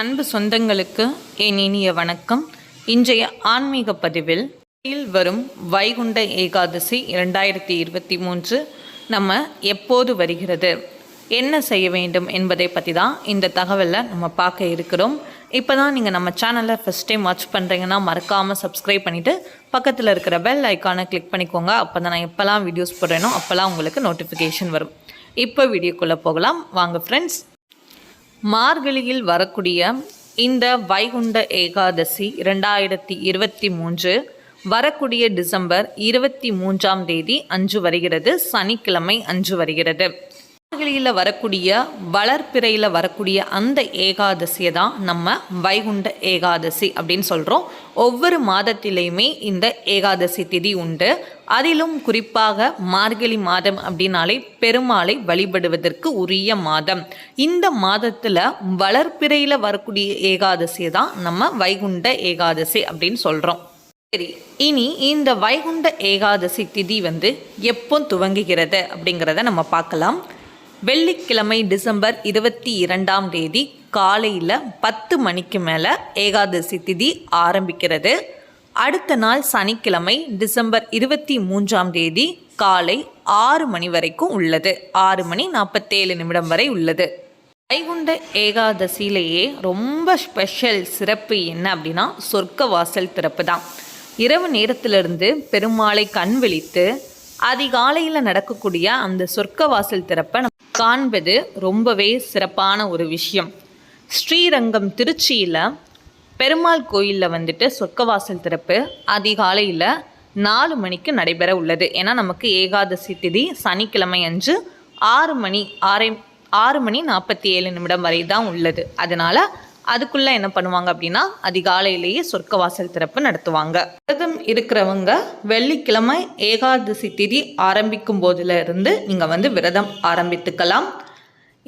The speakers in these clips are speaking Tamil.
அன்பு சொந்தங்களுக்கு என் இனிய வணக்கம். இன்றைய ஆன்மீக பதிவில் வரும் வைகுண்ட ஏகாதசி இரண்டாயிரத்தி இருபத்தி மூன்று நம்ம எப்போது வருகிறது? என்ன செய்ய வேண்டும் என்பதை பற்றி தான் இந்த தகவலை நம்ம பார்க்க இருக்கிறோம். இப்போ தான் நீங்கள் நம்ம சேனலை ஃபஸ்ட் டைம் வாட்ச் பண்ணுறீங்கன்னா மறக்காமல் சப்ஸ்கிரைப் பண்ணிவிட்டு பக்கத்தில் இருக்கிற பெல் ஐக்கானை கிளிக் பண்ணிக்கோங்க. அப்போ தான் நான் எப்போல்லாம் வீடியோஸ் போடுறேனோ அப்போல்லாம் உங்களுக்கு நோட்டிஃபிகேஷன் வரும். இப்போ வீடியோக்குள்ளே போகலாம். வாங்க ஃப்ரெண்ட்ஸ் மார்கழியில் வரக்கூடிய இந்த வைகுண்ட ஏகாதசி இரண்டாயிரத்தி இருபத்தி மூன்று வரக்கூடிய டிசம்பர் இருபத்தி மூன்றாம் தேதி அன்று வருகிறது. சனிக்கிழமை அன்று வருகிறது. மார்கழியில் வரக்கூடிய வளர்ப்பிறையில் வரக்கூடிய அந்த ஏகாதசியை தான் நம்ம வைகுண்ட ஏகாதசி அப்படின்னு சொல்கிறோம் ஒவ்வொரு மாதத்திலையுமே இந்த ஏகாதசி திதி உண்டு. அதிலும் குறிப்பாக மார்கழி மாதம் அப்படின்னாலே பெருமாளை வழிபடுவதற்கு உரிய மாதம். இந்த மாதத்தில் வளர்ப்பிறையில் வரக்கூடிய ஏகாதசியை தான் நம்ம வைகுண்ட ஏகாதசி அப்படின்னு சொல்கிறோம் சரி இனி இந்த வைகுண்ட ஏகாதசி திதி வந்து எப்போ துவங்குகிறது அப்படிங்கிறத நம்ம பார்க்கலாம். வெள்ளிக்கிழமை டிசம்பர் இருபத்தி இரண்டாம் தேதி காலையில் பத்து மணிக்கு மேலே ஏகாதசி திதி ஆரம்பிக்கிறது. அடுத்த நாள் சனிக்கிழமை டிசம்பர் இருபத்தி மூன்றாம் தேதி காலை ஆறு மணி வரைக்கும் உள்ளது. ஆறு மணி நாற்பத்தேழு நிமிடம் வரை உள்ளது. வைகுண்ட ஏகாதசியிலேயே ரொம்ப ஸ்பெஷல் சிறப்பு என்ன அப்படின்னா சொர்க்க வாசல் திறப்பு தான் இரவு நேரத்திலிருந்து பெருமாளை கண் விழித்து அதிகாலையில் நடக்கக்கூடிய அந்த சொர்க்க வாசல் திறப்பை நம்ம காண்பது ரொம்பவே சிறப்பான ஒரு விஷயம். ஸ்ரீரங்கம் திருச்சியில் பெருமாள் கோயிலில் வந்துட்டு சொர்க்கவாசல் திறப்பு அதிகாலையில் நாலு மணிக்கு நடைபெற உள்ளது. ஏன்னா நமக்கு ஏகாதசி திதி சனிக்கிழமை அன்று ஆறு மணி ஆறே ஆறு மணி நாற்பத்தி ஏழு நிமிடம் வரை தான் உள்ளது. அதனால் அதுக்குள்ளே என்ன பண்ணுவாங்க அப்படின்னா அதிகாலையிலேயே சொர்க்கவாசல் திறப்பு நடத்துவாங்க. விரதம் இருக்கிறவங்க வெள்ளிக்கிழமை ஏகாதசி திதி ஆரம்பிக்கும் போதுல இருந்து நீங்கள் வந்து விரதம் ஆரம்பித்துக்கலாம்.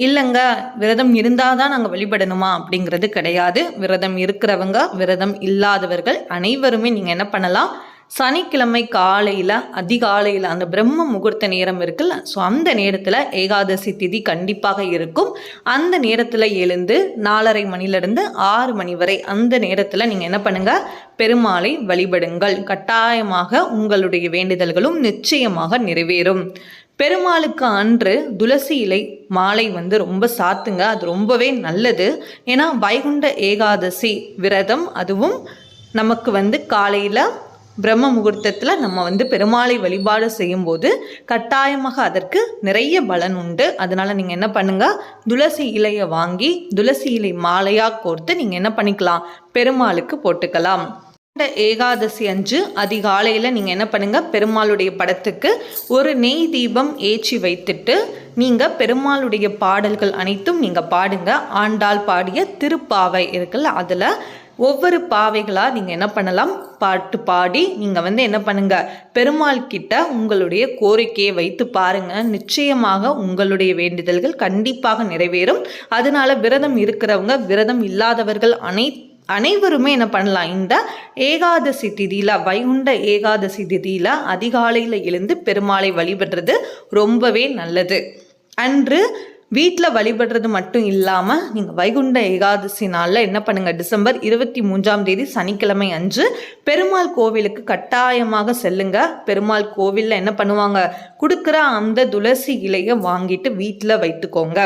இல்லைங்க விரதம் இருந்தால் தான் நாங்கள் வழிபடணுமா அப்படிங்கிறது கிடையாது. விரதம் இருக்கிறவங்க விரதம் இல்லாதவர்கள் அனைவருமே நீங்கள் என்ன பண்ணலாம்? சனிக்கிழமை காலையில் அதிகாலையில் அந்த பிரம்ம முகூர்த்த நேரம் இருக்குல்ல ஸோ அந்த நேரத்தில் ஏகாதசி திதி கண்டிப்பாக இருக்கும். அந்த நேரத்தில் எழுந்து நாலரை மணிலேருந்து ஆறு மணி வரை அந்த நேரத்தில் நீங்கள் என்ன பண்ணுங்கள் பெருமாளை வழிபடுங்கள். கட்டாயமாக உங்களுடைய வேண்டுதல்களும் நிச்சயமாக நிறைவேறும். பெருமாளுக்கு அன்று துளசி இலை மாலை வந்து ரொம்ப சாத்துங்க அது ரொம்பவே நல்லது. ஏன்னா வைகுண்ட ஏகாதசி விரதம் அதுவும் நமக்கு வந்து காலையில் பிரம்ம முகூர்த்தத்தில் நம்ம வந்து பெருமாளை வழிபாடு செய்யும்போது கட்டாயமாக அதற்கு நிறைய பலன் உண்டு. அதனால் நீங்கள் என்ன பண்ணுங்கள் துளசி இலையை வாங்கி துளசி இலை மாலையாக கோர்த்து நீங்கள் என்ன பண்ணிக்கலாம்? பெருமாளுக்கு போட்டுக்கலாம். இந்த ஏகாதசி அன்று அதிகாலையில் நீங்கள் என்ன பண்ணுங்கள் பெருமாளுடைய படத்துக்கு ஒரு நெய் தீபம் ஏற்றி வைத்துட்டு நீங்கள் பெருமாளுடைய பாடல்கள் அனைத்தும் நீங்கள் பாடுங்க. ஆண்டாள் பாடிய திருப்பாவை இருக்குல்ல அதில் ஒவ்வொரு பாவைகளாக நீங்கள் என்ன பண்ணலாம்? பாட்டு பாடி நீங்கள் வந்து என்ன பண்ணுங்கள் பெருமாள் கிட்ட உங்களுடைய கோரிக்கையை வைத்து பாருங்கள் நிச்சயமாக உங்களுடைய வேண்டுதல்கள் கண்டிப்பாக நிறைவேறும். அதனால விரதம் இருக்கிறவங்க விரதம் இல்லாதவர்கள் அனைத் அனைவருமே என்ன பண்ணலாம்? இந்த ஏகாதசி திதியில் வைகுண்ட ஏகாதசி திதியில் அதிகாலையில் எழுந்து பெருமாளை வழிபடுறது ரொம்பவே நல்லது. அன்று வீட்டில் வழிபடுறது மட்டும் இல்லாமல் நீங்கள் வைகுண்ட ஏகாதசி நாளில் என்ன பண்ணுங்கள் டிசம்பர் இருபத்தி மூன்றாம் தேதி சனிக்கிழமை அன்று பெருமாள் கோவிலுக்கு கட்டாயமாக செல்லுங்க. பெருமாள் கோவிலில் என்ன பண்ணுவாங்க? கொடுக்குற அந்த துளசி இலையை வாங்கிட்டு வீட்டில் வைத்துக்கோங்க.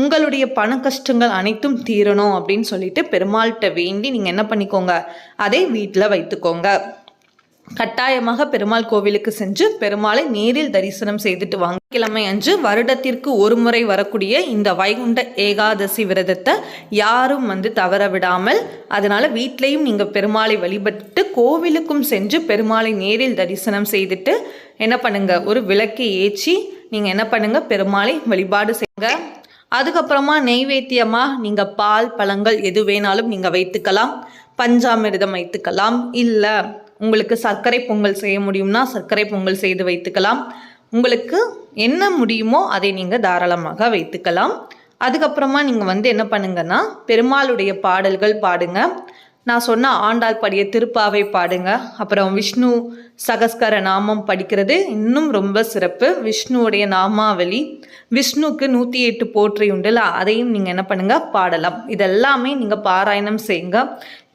உங்களுடைய பண கஷ்டங்கள் அனைத்தும் தீரணும் அப்படின்னு சொல்லிட்டு பெருமாள்கிட்ட வேண்டி நீங்கள் என்ன பண்ணிக்கோங்க? அதை வீட்டில் வைத்துக்கோங்க. கட்டாயமாக பெருமாள் கோவிலுக்கு சென்று பெருமாளை நேரில் தரிசனம் செய்துட்டு வாங்க. கிழமை அன்று வருடத்திற்கு ஒரு முறை வரக்கூடிய இந்த வைகுண்ட ஏகாதசி விரதத்தை யாரும் வந்து தவற விடாமல் அதனால வீட்லேயும் நீங்கள் பெருமாளை வழிபட்டு கோவிலுக்கும் சென்று பெருமாளை நேரில் தரிசனம் செய்துட்டு என்ன பண்ணுங்க? ஒரு விளக்கை ஏற்றி நீங்கள் என்ன பண்ணுங்க? பெருமாளை வழிபாடு செய்யுங்க. அதுக்கப்புறமா நெய்வேத்தியமாக நீங்கள் பால் பழங்கள் எது வேணாலும் நீங்கள் வைத்துக்கலாம். பஞ்சாமிர்தம் வைத்துக்கலாம். இல்லை உங்களுக்கு சர்க்கரை பொங்கல் செய்ய முடியும்னா சர்க்கரை பொங்கல் செய்து வைத்துக்கலாம். உங்களுக்கு என்ன முடியுமோ அதை நீங்கள் தாராளமாக வைத்துக்கலாம். அதுக்கப்புறமா நீங்கள் வந்து என்ன பண்ணுங்கன்னா பெருமாளுடைய பாடல்கள் பாடுங்க. நான் சொன்ன ஆண்டாள் படிய திருப்பாவை பாடுங்க. அப்புறம் விஷ்ணு சகஸ்கர நாமம் படிக்கிறது இன்னும் ரொம்ப சிறப்பு. விஷ்ணுவுடைய நாமாவளி விஷ்ணுக்கு நூற்றி எட்டு போற்றி உண்டுல அதையும் நீங்கள் என்ன பண்ணுங்கள் பாடலாம். இதெல்லாமே நீங்கள் பாராயணம் செய்யுங்க.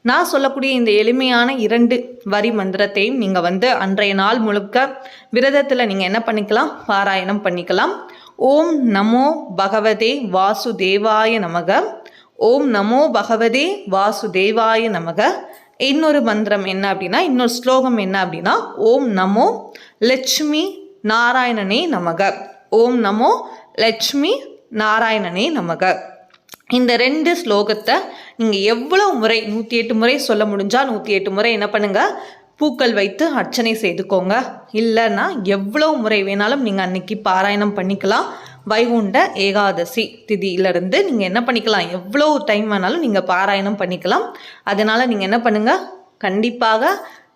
நான் சொல்லக்கூடிய இந்த எளிமையான இரண்டு வரி மந்திரத்தையும் நீங்கள் வந்து அன்றைய நாள் முழுக்க விரதத்தில் நீங்கள் என்ன பண்ணிக்கலாம்? பாராயணம் பண்ணிக்கலாம். ஓம் நமோ பகவதே வாசுதேவாய நமக. ஓம் நமோ பகவதே வாசுதேவாய நமக. இன்னொரு மந்திரம் என்ன அப்படின்னா இன்னொரு ஸ்லோகம் என்ன அப்படின்னா ஓம் நமோ லட்சுமி நாராயணனே நமக. ஓம் நமோ லட்சுமி நாராயணனே நமக. இந்த ரெண்டு ஸ்லோகத்தை நீங்கள் எவ்வளோ முறை நூற்றி எட்டு முறை சொல்ல முடிஞ்சால் நூற்றி எட்டு முறை என்ன பண்ணுங்கள் பூக்கள் வைத்து அர்ச்சனை செய்துக்கோங்க. இல்லைன்னா எவ்வளோ முறை வேணாலும் நீங்கள் அன்னைக்கு பாராயணம் பண்ணிக்கலாம். வைகுண்ட ஏகாதசி திதியிலிருந்து நீங்கள் என்ன பண்ணிக்கலாம்? எவ்வளோ டைம் வேணாலும் நீங்கள் பாராயணம் பண்ணிக்கலாம். அதனால் நீங்கள் என்ன பண்ணுங்கள் கண்டிப்பாக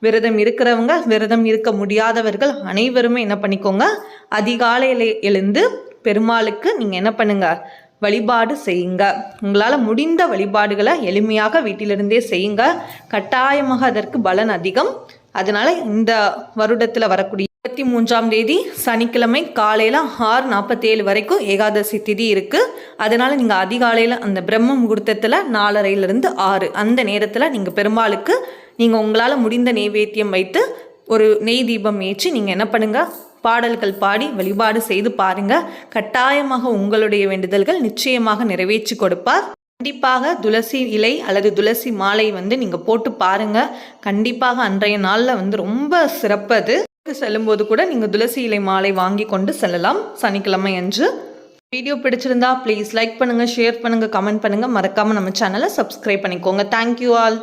விரதம் இருக்கிறவங்க விரதம் இருக்க முடியாதவர்கள் அனைவருமே என்ன பண்ணிக்கோங்க? அதிகாலையில் எழுந்து பெருமாளுக்கு நீங்கள் என்ன பண்ணுங்கள் வழிபாடு செய்யுங்க. உங்களால் முடிந்த வழிபாடுகளை எளிமையாக வீட்டிலிருந்தே செய்யுங்க. கட்டாயமாக அதற்கு பலன் அதிகம். அதனால் இந்த வருடத்தில் வரக்கூடிய இருபத்தி மூன்றாம் தேதி சனிக்கிழமை காலையில் ஆறு நாற்பத்தேழு வரைக்கும் ஏகாதசி திதி இருக்குது அதனால் நீங்கள் அதிகாலையில் அந்த பிரம்ம முகூர்த்தத்தில் நாலரையிலிருந்து ஆறு அந்த நேரத்தில் நீங்கள் பெருமாளுக்கு நீங்கள் உங்களால் முடிந்த நெய்வேத்தியம் வைத்து ஒரு நெய் தீபம் ஏற்றி நீங்கள் என்ன பண்ணுங்கள் பாடல்கள் பாடி வழிபாடு செய்து பாருங்க. கட்டாயமாக உங்களுடைய வேண்டுதல்கள் நிச்சயமாக நிறைவேற்றி கொடுப்பார். கண்டிப்பாக துளசி இலை அல்லது துளசி மாலை வந்து நீங்கள் போட்டு பாருங்க. கண்டிப்பாக அன்றைய நாளில் வந்து ரொம்ப சிறப்பது செல்லும்போது கூட நீங்கள் துளசி இலை மாலை வாங்கி கொண்டு செல்லலாம் சனிக்கிழமை அன்று. வீடியோ பிடிச்சிருந்தா ப்ளீஸ் லைக் பண்ணுங்கள் ஷேர் பண்ணுங்கள் கமெண்ட் பண்ணுங்கள் மறக்காமல் நம்ம சேனலை சப்ஸ்கிரைப் பண்ணிக்கோங்க. Thank you all